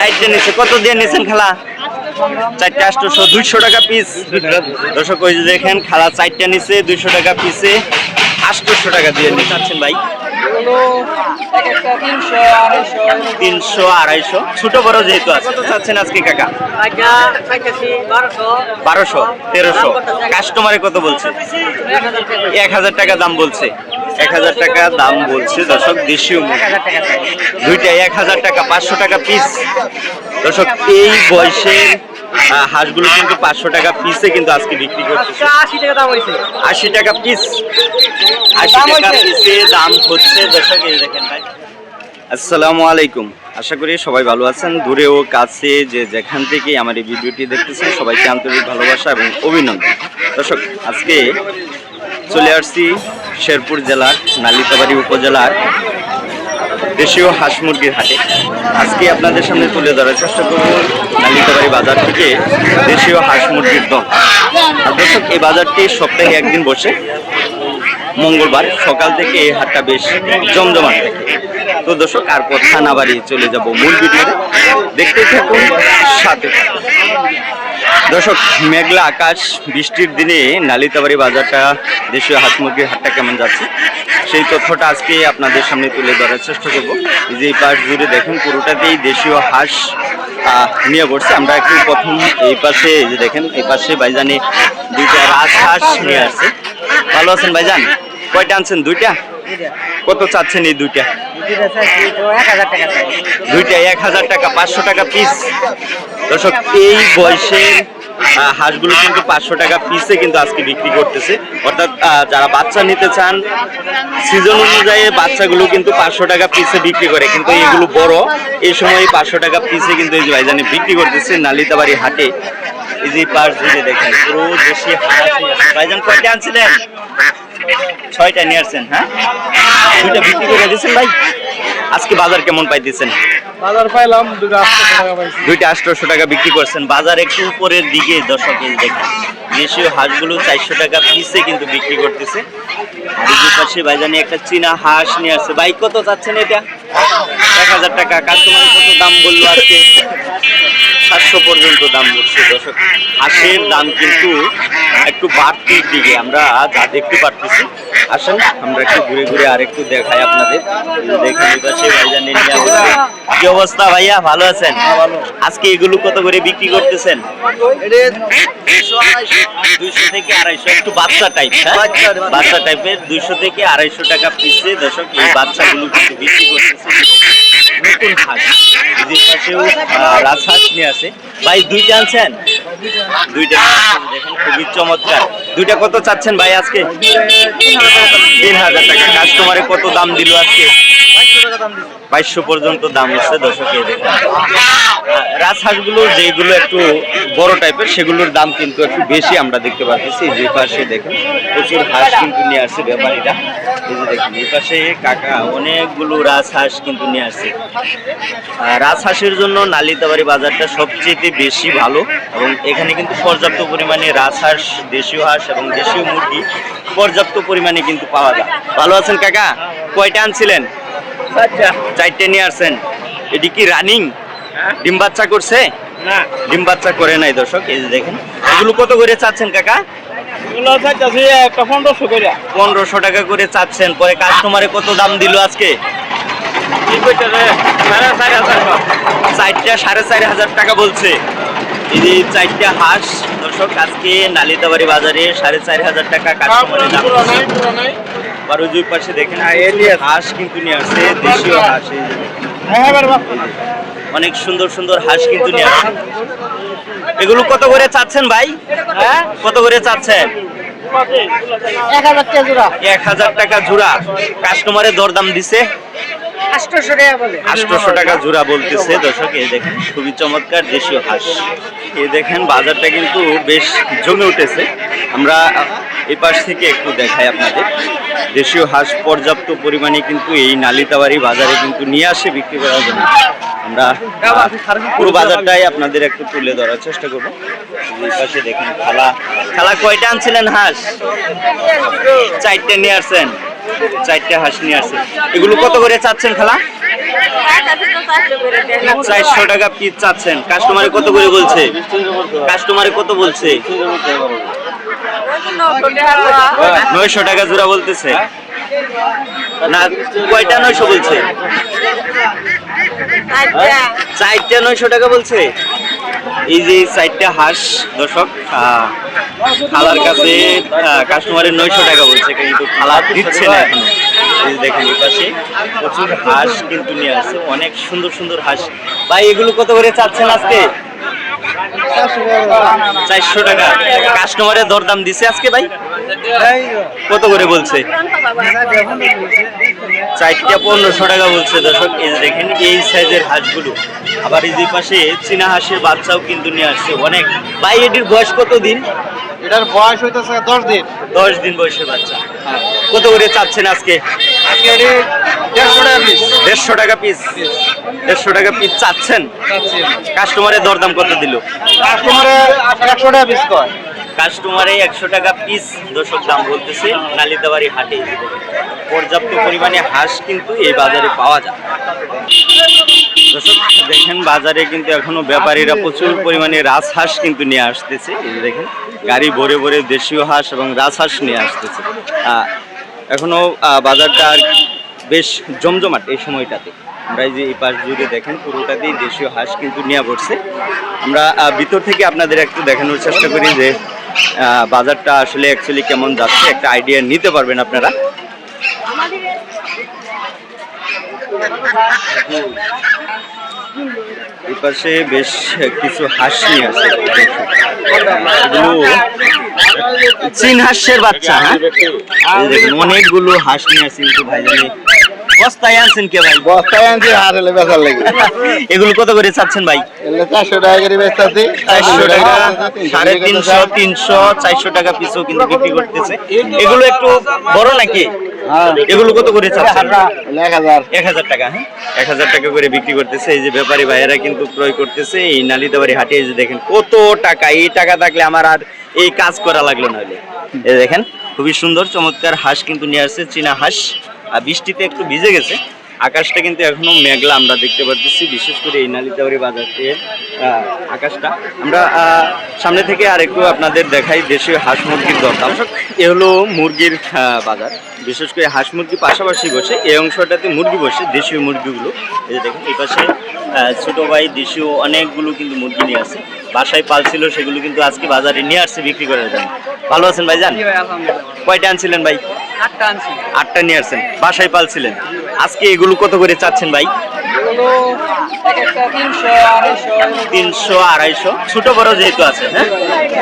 চারটে নিচ্ছে কত দিয়ে নিয়েছেন খালা? চারটে আটশোশো দুইশো টাকা পিস দেখেন নিচ্ছে দুইশো টাকা পিসে টাকা দিয়ে তিনশো আড়াইশো। ছোট বড় যেহেতু আছে। চাচ্ছেন আজকে কাকা? বারোশো, তেরোশো। কাস্টমারে কত বলছে? এক হাজার টাকা দাম বলছে। এক হাজার টাকা দাম বলছে। দর্শক দেশীয় মুরগি। দুইটা এক হাজার টাকা পাঁচশো টাকা পিস দর্শক এই বয়সের হাঁসগুলো কিন্তু পাঁচশো টাকা পিসে কিন্তু আজকে বিক্রি করতেছে। আশি টাকা পিস আশি টাকা? পিসে দাম হচ্ছে। দর্শক এই দেখেন ভাই। আসসালামু আলাইকুম। আশা করি সবাই ভালো আছেন। দূরে ও কাছে যে যেখান থেকে আমার এই ভিডিওটি দেখতেছেন সবাইকে আন্তরিক ভালোবাসা এবং অভিনন্দন। দর্শক আজকে চলে আসছি শেরপুর জেলার নালিতাবাড়ি উপজেলার দেশীয় হাঁস মুরগির হাটে। আজকে আপনাদের সামনে তুলে ধরার চেষ্টা করব নালিতাবাড়ি বাজার থেকে দেশীয় হাঁস মুরগির দম। আর দর্শক, এই বাজারটি সপ্তাহে একদিন বসে। মঙ্গলবার সকাল থেকে এই হাটটা বেশ জমজমাট থাকে। তো দর্শক, আর কথা না বাড়িয়ে চলে যাব মূল ভিডিওতে। দেখতে থাকুন, সাথে। দর্শক, মেঘলা আকাশ, বৃষ্টির দিনে নালিতাবাড়ি বাজারটা দেশীয় হাঁস মুরগির হাটটা কেমন যাচ্ছে? সেই তথ্যটা আজকে আপনাদের সামনে তুলে ধরার চেষ্টা করব। যে এই পাশ জুড়ে দেখেন, পুরোটাতেই দেশীয় হাঁস নিয়ে পড়ছে আমরা একটু প্রথম এই পাশে যে দেখেন, এই পাশে ভাইজানে দুইটা রাজ হাঁস নিয়ে আসছে। ভালো আছেন ভাইজান? কয়টা আনছেন? দুইটা? কত চাচ্ছেন এই দুইটা? দুইটা এক হাজার টাকা, পাঁচশো টাকা পিস দর্শক, এই বয়সের হাঁসগুলো কিন্তু পাঁচশো টাকা পিসে কিন্তু আজকে বিক্রি করতেছে। অর্থাৎ যারা বাচ্চা নিতে চান সিজন অনুযায়ী বাচ্চাগুলো কিন্তু পাঁচশো টাকা পিসে বিক্রি করে। কিন্তু এগুলো বড়, এই সময় পাঁচশো টাকা পিসে কিন্তু এই ভাইজানে বিক্রি করতেছে নালিতাবাড়ি হাটে। এই যে পাশ জুড়ে দেখেন, পুরো দেশি হাঁস ভাইজান, কয়টা আনছিলেন? ছয়টা নিয়ে আসছেন হ্যাঁ? দুইটা বিক্রি করে দিয়েছেন ভাই। আজকে বাজার কেমন পাইতেছেন? বাজার পাইলাম দুটো আটশো টাকা পাইছি। দুইটা আটশোশো টাকা বিক্রি করছেন। বাজার একটু উপরের দিকে দর্শকের দেখেন। দেশীয় হাঁসগুলো চারশো টাকা পিসে কিন্তু বিক্রি করতেছে। আর এই পাশে ভাইজানি একটা চীনা হাঁস নিয়ে আসছে। ভাই কত চাচ্ছেন এটা? এক হাজার টাকা। কাস্টমার কত দাম বলল আজকে? সাতশো পর্যন্ত দাম বলছে। দর্শক হাঁসের দাম কিন্তু একটু বাড়তির দিকে আমরা যা দেখতে পারতেছি। আসেন আমরা একটু ঘুরে ঘুরে আরেকটু দেখাই আপনাদের। দেখেন এই পাশে ভাইজানি নিয়ে আসছে। কি অবস্থা ভাইয়া? ভালো আছেন? আজকে এগুলো কত করে বিক্রি করতেছেন? দুইশো থেকে আড়াইশো একটু বাচ্চা টাইপ হ্যাঁ? বাচ্চা টাইপের দুইশো থেকে আড়াইশো টাকা পিসে দর্শক এই বাচ্চাগুলো কিন্তু বিক্রি করতেছে। নতুন হাঁস যে পাশেও রাজহাঁস নিয়ে আছে। ভাই দুইটা আনছেন? দুইটা দেখেন খুবই চমৎকার। দুইটা কত চাচ্ছেন ভাই আজকে? তিন হাজার টাকা। কাস্টমারে কত দাম দিল আজকে? বাইশশো পর্যন্ত দাম দর্শকে রাজহাঁসগুলো যেগুলো একটু বড় টাইপের সেগুলোর দাম কিন্তু একটু বেশি আমরা দেখতে পাচ্ছি। যে পাশে দেখেন প্রচুর হাঁস কিন্তু নিয়ে আসছে ব্যাপারীরা। এই যে দেখেন এই পাশে কাকা অনেকগুলো রাজহাঁস কিন্তু নিয়ে আসছে। রাজহাঁসের জন্য নালিতাবাড়ি বাজারটা সবচেয়ে বেশি ভালো এবং এখানে কিন্তু পর্যাপ্ত পরিমাণে রাজহাঁস দেশীয় হাঁস এবং দেশীয় মুরগি পর্যাপ্ত পরিমাণে কিন্তু পাওয়া যায়। ভালো আছেন কাকা? কয়টা আনছিলেন? চারটে। নিয়ে আসছেন। এটি কি রানিং? ডিম বাচ্চা করছে? না। ডিম বাচ্চা করে নাই দর্শক এই যে দেখেন। এগুলো কত করে চাচ্ছেন কাকা? পনেরোশো টাকা করে চাচ্ছেন। পরে কাস্টমারে কত দাম দিল আজকে? চারটা সাড়ে চার হাজার টাকা বলছে। এই চারটা হাঁস। দর্শক আজকে নালিতাবাড়ি বাজারে সাড়ে চার হাজার টাকা দাম বারো দুই পাশে দেখেন হ্যাঁ, হাঁস কিন্তু নিয়ে আসছে দেশীয় হাঁস। হ্যাঁ অনেক সুন্দর সুন্দর হাঁস কিন্তু নিয়ে আসছে। এগুলো কত করে চাচ্ছেন ভাই? হ্যাঁ? কত করে চাচ্ছেন? এক হাজার টাকা জোড়া। এক হাজার টাকা জোড়া। কাস্টমারের দরদাম দিছে। আটশোশো টাকা বলে। আটশোশো টাকা জোড়া বলতেছে দর্শক এই দেখেন খুবই চমৎকার দেশীয় হাঁস। এই দেখেন বাজারটা কিন্তু বেশ জমে উঠেছে। আমরা এই পাশ থেকে একটু দেখাই আপনাদের। দেশীয় হাঁস পর্যাপ্ত পরিমাণে কিন্তু এই নালিতাবাড়ি বাজারে কিন্তু নিয়ে আসে বিক্রি করার জন্য। আমরা পুরো বাজারটাই আপনাদের একটু তুলে ধরার চেষ্টা করব। এই পাশে দেখেন খালা খালা কয়টা আনছিলেন হাঁস? চারটে নিয়ে আসছেন। চারটে হাঁস নিয়ে আসছেন এগুলো কত করে চাচ্ছেন খালা? চারশো টাকা পিস চাচ্ছেন। কাস্টমারে কত করে বলছে? কাস্টমারে কত বলছে? নয়শো টাকা জোড়া বলতেছে। না, কয়টা নয়শো বলছে? চারটা নয়শো টাকা বলছে? এই যে চারটা হাঁস দর্শক খালার কাছে কাস্টমারের নয়শো টাকা বলছে কিন্তু খালা দিচ্ছে না এখনও। এই দেখেন এই পাশে প্রচুর হাঁস কিন্তু নিয়ে আসছে অনেক সুন্দর সুন্দর হাঁস। ভাই এগুলো কত করে চাচ্ছেন আজকে? চারশো টাকা। কাস্টমারের দরদাম দিছে আজকে ভাই? কত করে বলছে? চারটা পনেরোশো টাকা বলছে দর্শক এই দেখেন এই সাইজের হাঁসগুলো। আবার এই যে পাশে চীনা হাঁসের বাচ্চাও কিন্তু নিয়ে আসছে। অনেক। ভাই এটির বয়স কত দিন? এটার বয়স হইতেছে দশ দিন। দশ দিন বয়সের বাচ্চা। কত করে চাচ্ছেন আজকে? আজকে দেড়শো টাকা পিস দেড়শো টাকা পিস দেড়শো টাকা পিস চাচ্ছেন? কাস্টমারের দরদাম কত দিল? কাস্টমারে একশো টাকা পিস কয়। কাস্টমারে একশো টাকা পিস দর্শক দাম বলতেছে নালিতাবাড়ি হাটে। পর্যাপ্ত পরিমাণে হাঁস কিন্তু এই বাজারে পাওয়া যায়। দর্শক দেখেন বাজারে কিন্তু এখনও ব্যাপারীরা প্রচুর পরিমাণে রাজহাঁস কিন্তু নিয়ে আসতেছে। দেখেন গাড়ি ভরে ভরে দেশীয় হাঁস এবং রাজহাঁস নিয়ে আসতেছে। এখনও বাজারটা আর বেশ জমজমাট এই সময়টাতে। আমরা এই যে এই পাশ জুড়ে দেখেন পুরোটাতেই দেশীয় হাঁস কিন্তু নিয়ে পড়ছে আমরা ভিতর থেকে আপনাদের একটু দেখানোর চেষ্টা করি যে বাজারটা আসলে অ্যাকচুয়ালি কেমন যাচ্ছে একটা আইডিয়া নিতে পারবেন আপনারা। পাশে বেশ কিছু হাঁস আছে। চীন হাঁসের বাচ্চা হ্যাঁ? অনেকগুলো হাঁস আছে কিন্তু ভাই জানি বস্তায় আনছেন কে ভাই? বস্তায় আনছি হলে বেচার লেগে। এগুলো কত করে চাচ্ছেন ভাই? চারশো টাকা করে চারশো টাকা সাড়ে তিনশো তিনশো চারশো টাকা কিন্তু বিক্রি করতেছে। এগুলো একটু বড় নাকি? হ্যাঁ। এগুলো কত করে চাচ্ছেন? এক হাজার। এক হাজার টাকা হ্যাঁ? এক হাজার টাকা করে বিক্রি করতেছে। এই যে ব্যাপারী ভাইয়েরা কিন্তু ক্রয় করতেছে। এই নালিতাবাড়ি হাটে এই যে দেখেন কত টাকা। এই টাকা থাকলে আমার আর এই কাজ করা লাগল না এই দেখেন খুবই সুন্দর চমৎকার হাঁস কিন্তু নিয়ে আসছে চীনা হাঁস। আর বৃষ্টিতে একটু ভিজে গেছে। আকাশটা কিন্তু এখনও মেঘলা আমরা দেখতে পাচ্ছি বিশেষ করে এই নালিতাবাড়ি বাজার থেকে আকাশটা। আমরা সামনে থেকে আর একটু আপনাদের দেখাই দেশীয় হাঁস মুরগির দরদাম এ হলো মুরগির বাজার। বিশেষ করে হাঁস মুরগি পাশাপাশি বসে এই অংশটাতে মুরগি বসে দেশীয় মুরগিগুলো। এই যে দেখেন এই পাশে ছোট ভাই দেশীয় অনেকগুলো কিন্তু মুরগি নিয়ে আসছে বাসায় পালছিল সেগুলো কিন্তু আজকে বাজারে নিয়ে আসছে বিক্রি করার জন্য ভালো আছেন ভাই জান কয়টা আনছিলেন ভাই? আটটা নিয়ে আসছেন। বাসায় পালছিলেন। আজকে এগুলো কত করে চাচ্ছেন ভাই? তিনশো আড়াইশো। ছোট বড় যেহেতু আছে হ্যাঁ?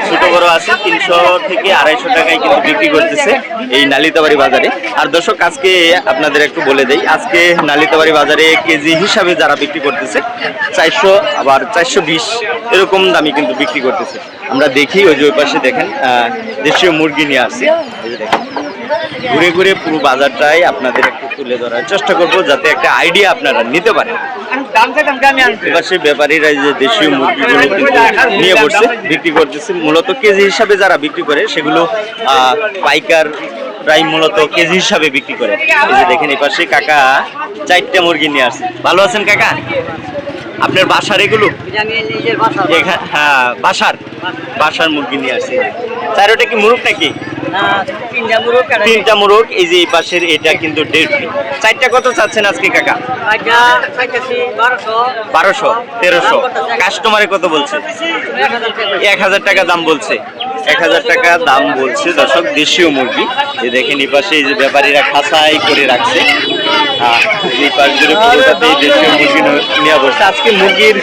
ছোট বড় আছে তিনশো থেকে আড়াইশো টাকায় কিন্তু বিক্রি করতেছে এই নালিতাবাড়ি বাজারে। আর দর্শক আজকে আপনাদের একটু বলে দেই আজকে নালিতাবাড়ি বাজারে কেজি হিসাবে যারা বিক্রি করতেছে চারশো আবার চারশো বিশ এরকম দামি কিন্তু বিক্রি করতেছে। আমরা দেখি, ওই যে ওই পাশে দেখেন দেশীয় মুরগি নিয়ে আসছি। ঘুরে ঘুরে পুরো বাজারটাই আপনাদের একটু তুলে ধরার চেষ্টা করব, যাতে একটা আইডিয়া আপনারা নিতে পারেন। এবার ব্যাপারীরা যে দেশীয় মুরগিগুলো নিয়ে বসছে, বিক্রি করতেছে। মূলত কেজি হিসাবে যারা বিক্রি করে, সেগুলো পাইকার রাই মূলত কেজি হিসাবে বিক্রি করে। এই যে দেখেন এই পাশে কাকা চারটা মুরগি নিয়ে আসছে। ভালো আছেন কাকা? আপনার বাসার এগুলো? হ্যাঁ বাসার। বাসার। মুরগি নিয়ে আসে চারোটা কি মুরগ নাকি? তিনটা মোরগ এই যে এই পাশের এটা কিন্তু দেড় চারটা কত চাচ্ছেন আজকে কাকা? বারোশো। তেরোশো। কাস্টমারে কত বলছে? এক হাজার টাকা দাম বলছে। এক হাজার টাকা দাম বলছে দর্শক, দেশীয় মুরগি। যে দেখেন, এই পাশে এই যে ব্যাপারীরা খাসাই করে রাখছে। এই পাশ জুড়ে পুরোটাতেই দেশীয় মুরগি ন- নিয়ে বসছে আজকে মুরগির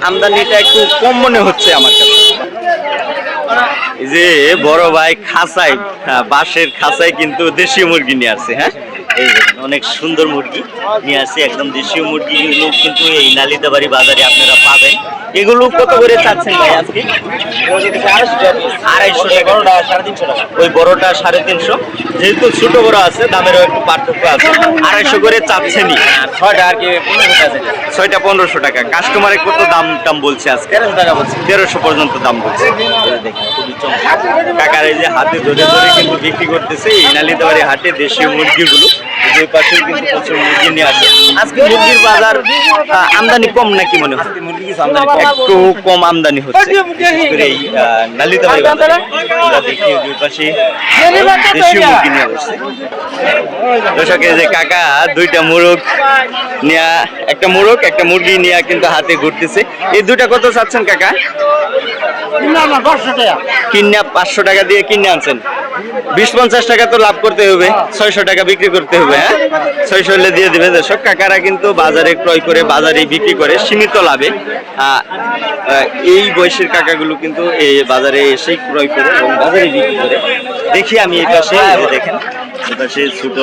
আমদানিটা একটু কম মনে হচ্ছে আমার কাছে। যে বড় ভাই খাসাই বাঁশের খাসাই কিন্তু দেশীয় মুরগি নিয়ে আসছে হ্যাঁ? এই অনেক সুন্দর মুরগি নিয়ে আসছে, একদম দেশীয় মুরগিগুলো কিন্তু এই নালিতাবাড়ি বাজারে আপনারা পাবেন। এগুলো কত করে চাচ্ছেন ভাই আজকে? আড়াইশো টাকা। সাড়ে তিনশো টাকা ওই বড়টা সাড়ে তিনশো। যেহেতু ছোট বড় আছে দামেরও একটু পার্থক্য আছে। আড়াইশো করে চাচ্ছেনই। ছয়টা আর কি ছয়টা পনেরোশো টাকা। কাস্টমারে কত দাম টাম বলছে আজকে? তেরোশো টাকা বলছে। তেরোশো পর্যন্ত দাম বলছে। কাকার এই যে হাতে ধরে ধরে কিন্তু বিক্রি করতেছে এই নালিতাবাড়ি হাটে দেশীয় মুরগিগুলো। এই পাশে কিন্তু প্রচুর মুরগি নিয়ে আসে। আজকে মুরগির বাজার আমদানি কম নাকি মনে হয় একটু কম আমদানি হচ্ছে। এই নালিতাবাড়ি বাজারে দেখি দুই পাশে দেশীয় মুরগি নিয়ে আসছে। দর্শক যে কাকা দুইটা মুরগ নিয়ে একটা মুরগ একটা মুরগি নিয়ে কিন্তু হাতে ঘুরতেছে। এই দুইটা কত চাচ্ছেন কাকা? না না পাঁচশো টাকা। কিনে পাঁচশো টাকা দিয়ে কিনে আনছেন। বিশ পঞ্চাশ টাকা তো লাভ করতে হবে ছয়শো টাকা বিক্রি করতে হবে হ্যাঁ দিয়ে দেবে। দর্শক, কাকারা কিন্তু বাজারে ক্রয় করে, বাজারে বিক্রি করে সীমিত লাভে। এই বয়সের কাকাগুলো কিন্তু এই বাজারে এসেই ক্রয় করে এবং বাজারে বিক্রি করে। দেখি আমি এই পাশে দেখেন, এই পাশে ছোট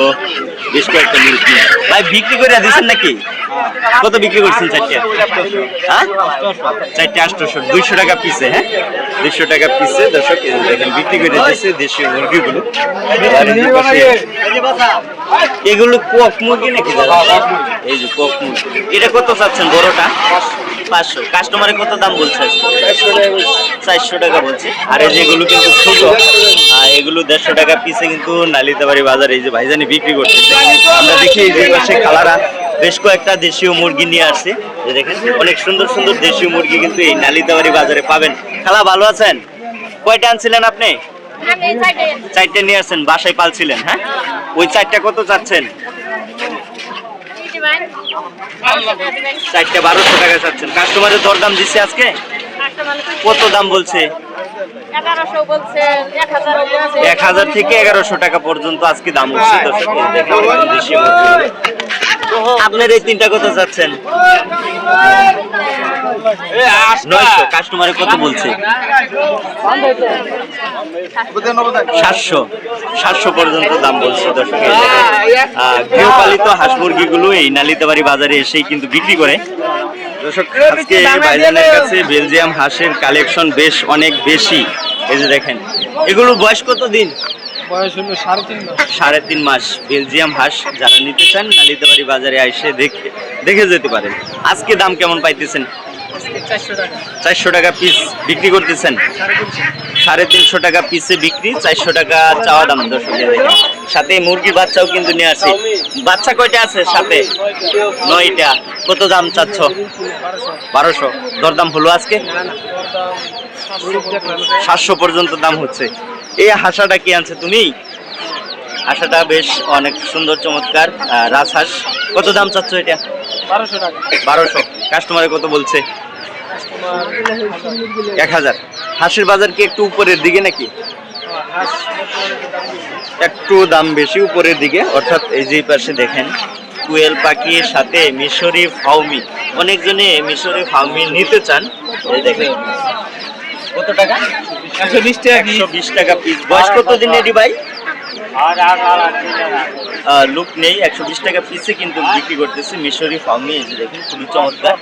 বেশ কয়েকটা মুরগি। ভাই, বিক্রি করে দিচ্ছেন নাকি? কত বিক্রি করছেন চারটে? হ্যাঁ? চারটে আটশোশো দুইশো টাকা পিসে হ্যাঁ? দুইশো টাকা পিসে দর্শক দেখেন, বিক্রি করে দিচ্ছে দেশীয় মুরগিগুলো। এগুলো কক মুরগি নাকি এই যে কক মুরগি। এটা কত চাচ্ছেন বড়টা? পাঁচশো। কাস্টমারে কত দাম বলছে চারশো টাকা বলছে। আর এই যেগুলো কিন্তু ছোট এগুলো দেড়শো টাকা পিসে কিন্তু নালিতাবাড়ি বাজারে এই যে ভাইজানি বিক্রি করতেছে। আমরা দেখি যে পাশে খালারা বেশ কয়েকটা দেশীয় মুরগি নিয়ে আসছে। দেখেন, অনেক সুন্দর সুন্দর দেশীয় মুরগি কিন্তু এই নালিতাবাড়ি বাজারে পাবেন। খালা, ভালো আছেন? কয়টা আনছিলেন আপনি? চারটে নিয়ে আসছেন, বাসায় পালছিলেন হ্যাঁ? ওই চারটা কত চাচ্ছেন? চারটে বারোশো টাকা চাচ্ছেন। কাস্টমারের দরদাম দিচ্ছে আজকে? কত দাম বলছে? এক হাজার থেকে এগারোশো টাকা পর্যন্ত আজকে দাম হচ্ছে মুরগি। আপনার এই তিনটা কত চাচ্ছেন। নয়শো কাস্টমারে কত বলছে? সাতশো। সাতশো পর্যন্ত দাম বলছে দর্শক। গৃহপালিত হাঁস মুরগিগুলো এই নালিতাবাড়ি বাজারে এসেই কিন্তু বিক্রি করে। দর্শক আজকে ভাইজানের কাছে বেলজিয়াম হাঁসের কালেকশন বেশ অনেক বেশি। এই যে দেখেন এগুলো বয়স কত দিন? বয়স হলো সাড়ে তিন মাস। সাড়ে তিন মাস বেলজিয়াম হাঁস যারা নিতে চান নালিতাবাড়ি বাজারে এসে দেখে দেখে যেতে পারেন। আজকে দাম কেমন পাইতেছেন? চারশো টাকা। পিস বিক্রি করতেছেন? সাড়ে তিনশো। টাকা পিসে বিক্রি চারশো টাকা চাওয়া দাম দেখেন। সাথে মুরগির বাচ্চাও কিন্তু নিয়ে আসি। বাচ্চা কয়টা আছে সাথে? নয়টা। কত দাম চাচ্ছ? বারোশো। দরদাম হলো আজকে? সাতশো পর্যন্ত দাম হচ্ছে। এই হাসাটা কি আনছে তুমি? হাসাটা বেশ অনেক সুন্দর চমৎকার রাজহাঁস। কত দাম চাচ্ছ এটা? বারোশো টাকা। বারোশো। কাস্টমারে কত বলছে? এক হাজার। হাঁসের বাজার কি একটু উপরের দিকে নাকি? একটু দাম বেশি উপরের দিকে অর্থাৎ এই যে পাশে দেখেন কুয়েল পাখির সাথে মিশরি ফাউমি অনেকজনে মিশরি ফাউমি নিতে চান। এই দেখেন। কত টাকা? একশো বিশ টাকা একশো বিশ টাকা পিস বয়স কত দিন এটি ভাই? আহ, লুক নেই একশো বিশ টাকা পিসে কিন্তু বিক্রি করতেছে। মিশরি ফার্মে এই যে দেখুন খুবই চমৎকার।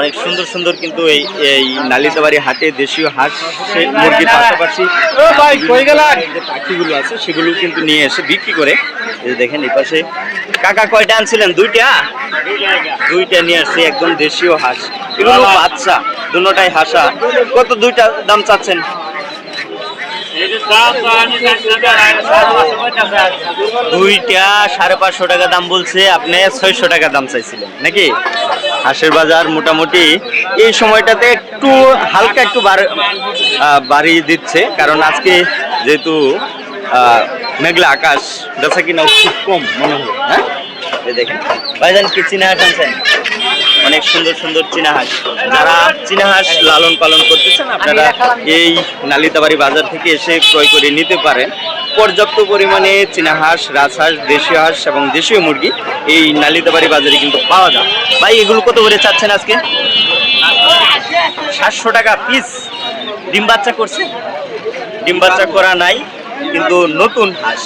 অনেক সুন্দর সুন্দর কিন্তু এই এই নালিতাবাড়ি হাটে দেশীয় হাঁস মুরগির পাশাপাশি ও ভাই, কই গেলা? পাখিগুলো আছে সেগুলো কিন্তু নিয়ে এসে বিক্রি করে। এই যে দেখেন এই পাশে কাকা কয়টা আনছিলেন? দুইটা? দুইটা নিয়ে আসছে একদম দেশীয় হাঁস। এগুলো বাচ্চা দুটাই হাসা। কত দুইটা দাম চাচ্ছেন? দুইটা সাড়ে পাঁচশো টাকা দাম বলছে, আপনি ছয়শো টাকা দাম চাইছিলেন, নাকি? হাঁসের বাজার মোটামুটি এই সময়টাতে একটু হালকা একটু বাড়িয়ে দিচ্ছে, কারণ আজকে যেহেতু মেঘলা আকাশ, বেচা কিনা খুব কম মনে হয় হ্যাঁ? দেখেন। ভাইজান, কি চীনা আনছেন? অনেক সুন্দর সুন্দর চীনা হাঁস যারা চীনা হাঁস লালন পালন করতেছেন, আপনারা এই নালিতাবাড়ি বাজার থেকে এসে ক্রয় করে নিতে পারেন। পর্যাপ্ত পরিমাণে চীনা হাঁস রাজহাঁস, দেশীয় হাঁস এবং দেশীয় মুরগি এই নালিতাবাড়ি বাজারে কিন্তু পাওয়া যায়। ভাই, এগুলো কত করে চাচ্ছেন আজকে? সাতশো টাকা পিস ডিম বাচ্চা করছে? ডিম বাচ্চা করা নাই, কিন্তু নতুন হাঁস।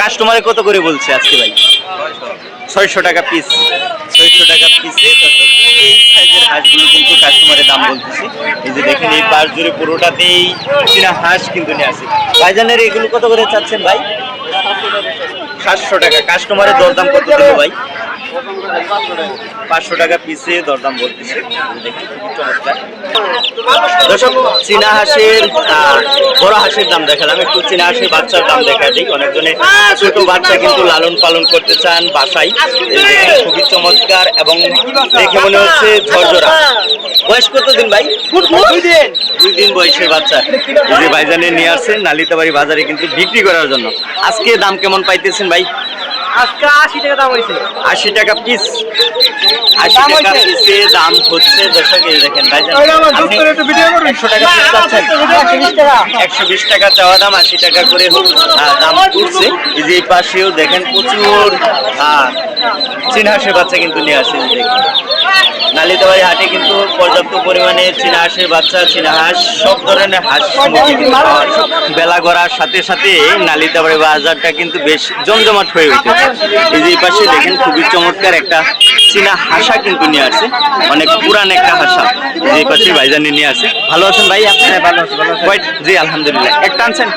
কাস্টমারে কত করে বলছে আজকে ভাই? ছয়শো টাকা পিস ছয়শো টাকা পিসে এই সাইজের হাঁসগুলো কিন্তু কাস্টমারের দাম বলতেছি। এই যে দেখেন, এই পাশ জুড়ে পুরোটাতেই চীনা হাঁস কিন্তু নিয়ে আসে। ভাইজানের এগুলো কত করে চাচ্ছেন ভাই? সাতশো টাকা। কাস্টমারের দরদাম কত দিল ভাই? পাঁচশো টাকা পিসে দরদাম বলতেছে। দর্শক চীনা হাঁসের বড় হাঁসের দাম দেখালাম। একটু চীনা হাঁসের বাচ্চার দাম দেখা দিই। অনেকজনে ছোট বাচ্চা কিন্তু লালন পালন করতে চান বাসায়। খুবই চমৎকার এবং দেখে মনে হচ্ছে ঝরঝরা। বয়স কত দিন ভাই? দুই দিন। দুই দিন বয়সের বাচ্চা। যে ভাইজানে নিয়ে আসছেন নালিতাবাড়ি বাজারে কিন্তু বিক্রি করার জন্য। আজকে দাম কেমন পাইতেছেন ভাই? আজকে আশি টাকা দাম হয়েছে আশি টাকা পিস আশি টাকা পিসে দাম হচ্ছে দর্শক এই দেখেন আপনি একশো টাকা পিস চাচ্ছেন একশো বিশ টাকা। চাওয়া দাম আশি টাকা করে দাম উঠছে এই যে পাশেও দেখেন প্রচুর আহ, চীনা হাঁসের বাচ্চা কিন্তু নিয়ে আসে নালিতাবাড়ি হাটে কিন্তু পর্যাপ্ত পরিমাণে চীনা হাঁসের বাচ্চা চীনা হাঁস সব ধরনের হাঁস। বেলা গড়ার সাথে সাথে নালিতাবাড়ি বাজারটা কিন্তু বেশ জমজমাট হয়ে উঠেছে। এই পাশে দেখেন খুবই চমৎকার একটা চীনা হাসা কিন্তু নিয়ে আসে অনেক পুরান একটা হাসা। যে পাশে ভাইজানি নিয়ে আসে ভালো আছেন ভাই আপনি? ভালো আছেন জি আলহামদুলিল্লাহ। একটা আনছেন?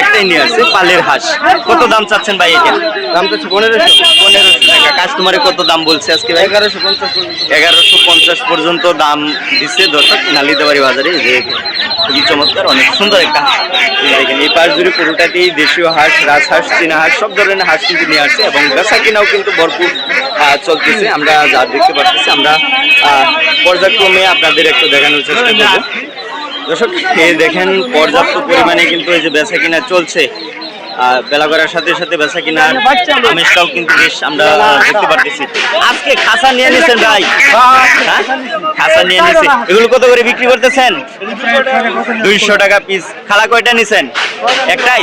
একটাই নিয়ে আসছে পালের হাঁস। কত দাম চাচ্ছেন ভাই এটা দাম চাচ্ছে পনেরোশো। পনেরোশো টাকা। কাস্টমারে কত দাম বলছে আজকে ভাই? এগারোশো পঞ্চাশ এগারোশো পঞ্চাশ পর্যন্ত দাম দিচ্ছে দর্শক। নালিদাবাড়ি বাজারে যে খুবই চমৎকার অনেক সুন্দর একটা দেখেন এই পাশ জুড়ে পুরোটাতেই দেশীয় হাঁস রাজহাঁস চীনা হাঁস সব ধরনের হাঁস কিন্তু নিয়ে আসছে এবং বেচা কিনাও কিন্তু ভরপুর চলতেছে। আমরা যা দেখতে পাচ্ছি, আমরা পর্যায়ক্রমে আপনাদের একটু দেখানোর চেষ্টা করব। দর্শক দেখেন, পর্যাপ্ত পরিমাণে কিন্তু এই যে বেচা কিনা চলছে। বেলা করার সাথে সাথে বেচা কিনার আমেজটাও কিন্তু বেশ আমরা দেখতে পারতেছি। আজকে খাসা নিয়ে নিছেন ভাই। হ্যাঁ? খাসা নিয়ে নিছে। এগুলো কত করে বিক্রি করতেছেন? দুইশো টাকা পিস খালা কয়টা নিছেন? একটাই?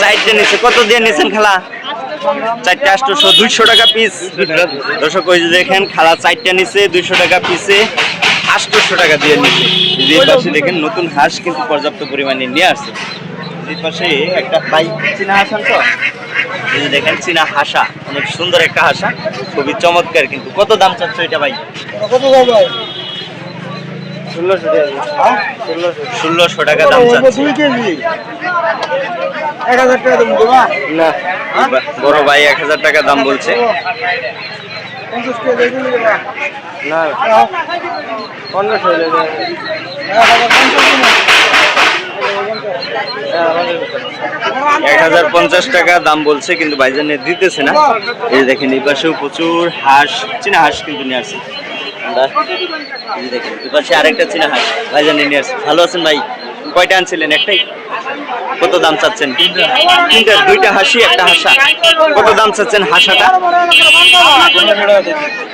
চারটে নিছে। কত দিয়ে নিছেন খালা? চারটে আটশোশো দুইশো টাকা পিস দর্শক, ওই যে দেখেন, খালা চারটে নিছে, দুইশো টাকা পিসে আটশোশো টাকা দিয়ে নিচ্ছে এই পাশে দেখেন, নতুন হাঁস কিন্তু পর্যাপ্ত পরিমাণে নিয়ে আসছে। এই পাশে একটা পাই চীনা হাঁস আনছো? এই যে দেখেন, চীনা হাসা, অনেক সুন্দর একটা হাসা। খুবই চমৎকার কিন্তু। কত দাম চাচ্ছ এটা ভাই? ষোলোশো টাকা দাম চাচ্ছে। এক হাজার টাকা দেবো? না। বড় ভাই এক হাজার টাকা দাম বলছে। না। পনেরোশো এক হাজার পঞ্চাশ টাকা দাম বলছে কিন্তু ভাইজানে দিতেছে না। এই যে দেখেন এই পাশেও প্রচুর হাঁস চীনা হাঁস কিন্তু নিয়ে আসছে। আমরা দেখেন এই আরেকটা চীনা হাঁস ভাইজানে নিয়ে ভালো আছেন ভাই? কয়টা আনছিলেন? একটাই? কত দাম চাচ্ছেন? তিনটা দুইটা হাসি একটা হাসা। কত দাম চাচ্ছেন হাসাটা?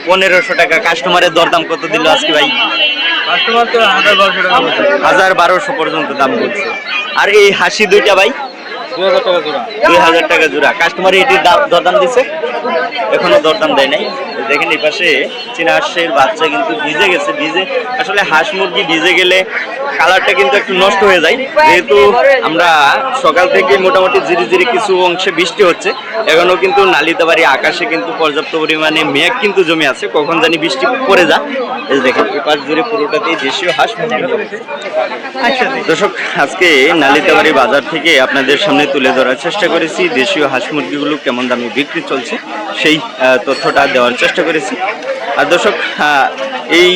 পনেরোশো টাকা। কাস্টমারের দরদাম কত দিল আজকে ভাই? হাজার বারোশো পর্যন্ত দাম বলছে। আর এই হাসি দুইটা ভাই? দুই হাজার টাকা জোড়া। কাস্টমার এটির দাম- দরদাম দিছে? এখনও দরদাম দেয় নাই। দেখেন এই পাশে চীনা হাঁসের বাচ্চা কিন্তু ভিজে গেছে, ভিজে। আসলে হাঁস মুরগি ভিজে গেলে কালারটা কিন্তু একটু নষ্ট হয়ে যায়। যেহেতু আমরা সকাল থেকে মোটামুটি ধীরে ধীরে কিছু অংশে বৃষ্টি হচ্ছে, এখনও কিন্তু নালিতাবাড়ি আকাশে কিন্তু পর্যাপ্ত পরিমাণে মেঘ কিন্তু জমে আছে। কখন জানি বৃষ্টি পড়ে যা এই দেখেন এই পাশ জুড়ে পুরোটাতেই দেশীয় হাঁস মুরগি। দর্শক, আজকে নালিতাবাড়ি বাজার থেকে আপনাদের সামনে তুলে ধরার চেষ্টা করেছি, দেশীয় হাঁস মুরগিগুলো কেমন দামে বিক্রি চলছে। সেই তথ্যটা দেওয়ার চেষ্টা করেছি। আর দর্শক এই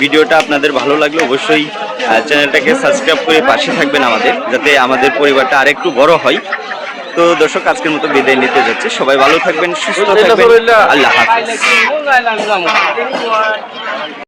ভিডিওটা আপনাদের ভালো লাগলে অবশ্যই চ্যানেলটাকে সাবস্ক্রাইব করে পাশে থাকবেন আমাদের যাতে আমাদের পরিবারটা আরেকটু বড় হয়। তো দর্শক আজকের মতো বিদায় নিতে যাচ্ছে। সবাই ভালো থাকবেন সুস্থ থাকবেন। আল্লাহ হাফিজ।